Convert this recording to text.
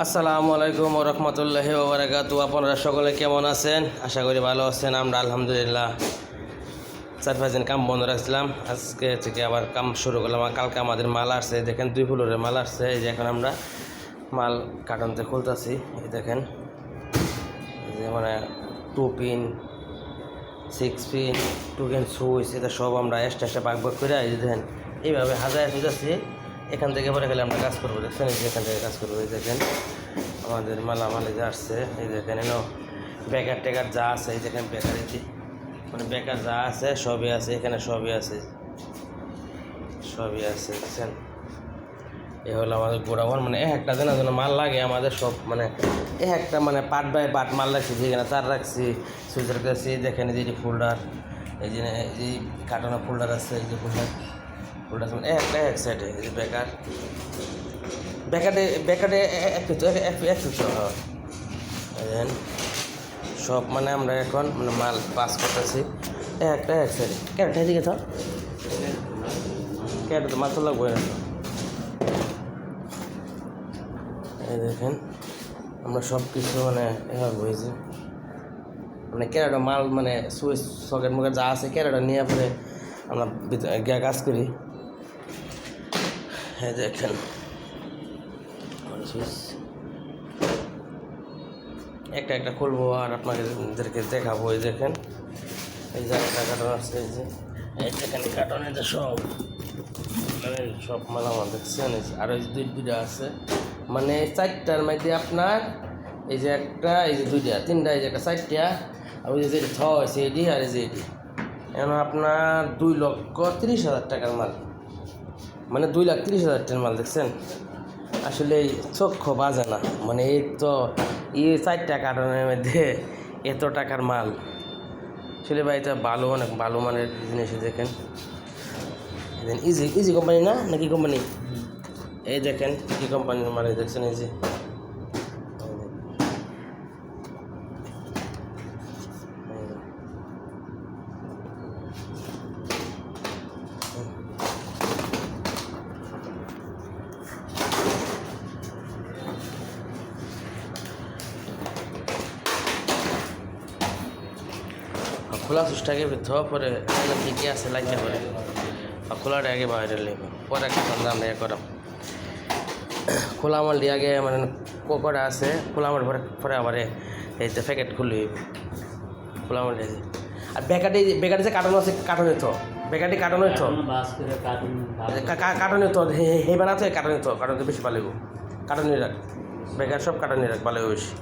আসসালামু আলাইকুম রহমতুল্লাহ ওবরাকাতু আপনারা সকলে কেমন আছেন? আশা করি ভালো আছেন, আমরা আলহামদুলিল্লাহ। চার পাঁচ দিন কাম বন্ধ রাখছিলাম। আজকে থেকে আবার কাম শুরু করলাম। কালকে আমাদের মাল আসছে দেখেন দুই ফুলের মাল আসছে। এই যে এখন আমরা মাল কাটনতে খুলতেছি, এই দেখেন। যে মানে two pin six pin two pin switch এটা সব আমরা এক্সট্রা এক্সট্রা ভাগ ভাগ করে এই দেখেন, এইভাবে হাজার খুঁজেছি এখান থেকে পরে গেলে আমরা কাজ করব, দেখছেন? এই যে এখান থেকে কাজ করব, এই দেখেন। আমাদের মালামাল যে আসছে, এই দেখেন এনো বেকার টেকার যা আছে, এই দেখেন বেকার এই মানে বেকার যা আছে, সবই আছে, এখানে সবই আছে। সবই আছে, দেখছেন? এ হলো আমাদের গোডাউন মানে এক একটা দিনের জন্য মাল লাগে, আমাদের সব মানে এ একটা মানে পাট বাই পাট মাল রাখছি, যেখানে তার রাখছি, সুইচার রাখছি দেখেন এই যে ফোল্ডার এই যে এই যে কার্টনের ফোল্ডার আছে, এই যে ফোল্ডার ফোল্ডার মানে একটা এক সাইডে বেকার। বেকারে বেকারে এক এক কিছু সব মানে আমরা এখন মানে মাল পাস করতেছি। একটা এক সাইডে ক্যারেট এদিকে তো ক্যারেট তো তো লাগবে এই দেখেন, আমরা সব কিছু মানে এভাবে হয়েছে। মানে ক্যারেটা মাল মানে সুইচ সকেট মুখে যা আছে ক্যারেটা নিয়ে পরে আমরা গিয়ে কাজ করি। এই দেখেন। একটা একটা খুলবো আর আপনাদেরকে দেখাবো, এই দেখেন। এই যে একটা কার্টন আছে, এই যে। এই দেখেন কার্টনে যে সব। মানে সব মালামাল দেখছেন, এই যে। আরও এই যে দুই দুইটা আছে। মানে চারটার মধ্যে আপনার এই যে একটা, এই যে দুইটা, তিনটা, এই যে একটা চারটা, আর ওই যে থ আছে এটি আর এই যে এটি এখন আপনার দুই লক্ষ তিরিশ হাজার টাকার মাল। মানে দুই লাখ তিরিশ হাজার টাকার মাল, দেখছেন? আসলে চক্ষু বাজে না। মানে এই তো এই চারটা কারণের মধ্যে এত টাকার মাল। আসলে ভাই, এটা ভালো অনেক ভালো মানের জিনিস দেখেন। দেখেন ইজি ইজি কোম্পানি না? নাকি কোম্পানি এই দেখেন, কি কোম্পানির মাল দেখছেন এই খোলা সুইচটাকে ধোয়া পরে এগুলো ঠিকই আছে লাগতে পারে। আর খোলাটা আগে বাইরে নেবে পরে একটা সন্ধ্যা ইয়ে করাম। খোলা আমার দিয়ে আগে মানে কোকড়া আছে। খোলা আমার পরে পরে আবার এই প্যাকেট খুলে। খোলা আমার দিয়ে আর বেকাটি বেকাটি যে কাটানো আছে কাটানো তো বেকাটি কাটানো তো করে কার্টুন কাটানো তো হে বানাতে কাটানো তো কাটানো বেশি ভালো কাটানি রাখ বেকার সব কাটানি রাখ ভালো বেশি।